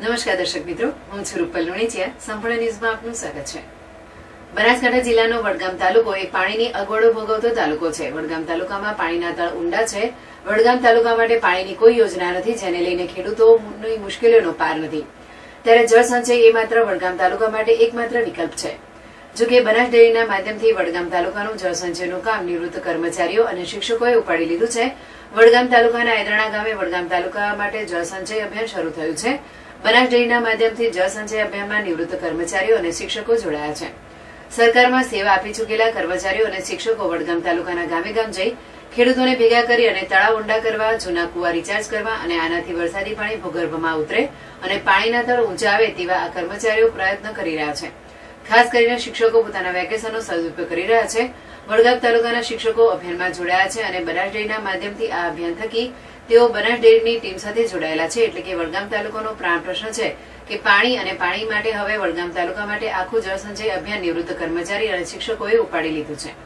નમસ્કાર દર્શક મિત્રો, હું છું રૂપલ લુણીચિયા. સંપૂર્ણ ન્યૂઝમાં આપનું સ્વાગત છે. બનાસકાંઠા જિલ્લાનો વડગામ તાલુકો એ પાણીની અગવડો ભોગવતો તાલુકો છે. વડગામ તાલુકામાં પાણીના તળ ઊંડા છે. વડગામ તાલુકા માટે પાણીની કોઈ યોજના નથી, જેને લઈને ખેડૂતોની મુશ્કેલીઓનો પાર નથી. ત્યારે જળ સંચય એ માત્ર વડગામ તાલુકા માટે એકમાત્ર વિકલ્પ છે. જો કે બનાસ ડેરીના માધ્યમથી વડગામ તાલુકાનું જળસંચયનું કામ નિવૃત્ત કર્મચારીઓ અને શિક્ષકોએ ઉપાડી લીધું છે. વડગામ તાલુકાના એદરણા ગામે વડગામ તાલુકા માટે જળસંચય અભિયાન શરૂ થયું છે. બનાસ ડેરીના માધ્યમથી જળસંચય અભિયાનમાં નિવૃત્ત કર્મચારીઓ અને શિક્ષકો જોડાયા છે. સરકારમાં સેવા આપી ચૂકેલા કર્મચારીઓ અને શિક્ષકો વડગામ તાલુકાના ગામે ગામ જઈ ખેડૂતોને ભેગા કરી અને તળાવ ઊંડા કરવા, જૂના કુવા રિચાર્જ કરવા અને આનાથી વરસાદી પાણી ભૂગર્ભમાં ઉતરે અને પાણીના તળ ઊંચા આવે તેવા આ કર્મચારીઓ પ્રયત્ન કરી રહ્યા છે. ખાસ કરીને શિક્ષકો પોતાના વેકેશનનો સદુપયોગ કરી રહ્યા છે. વડગામ તાલુકાના શિક્ષકો અભિયાનમાં જોડાયા છે અને બનાસ ડેરીના માધ્યમથી આ અભિયાન થકી તેઓ બનાસ ડેરીની ટીમ સાથે જોડાયેલા છે. એટલે કે વડગામ તાલુકાનો પ્રાણ પ્રશ્ન છે કે પાણી અને પાણી માટે હવે વડગામ તાલુકા માટે આખું જળસંચય અભિયાન નિવૃત્ત કર્મચારી અને શિક્ષકોએ ઉપાડી લીધું છે.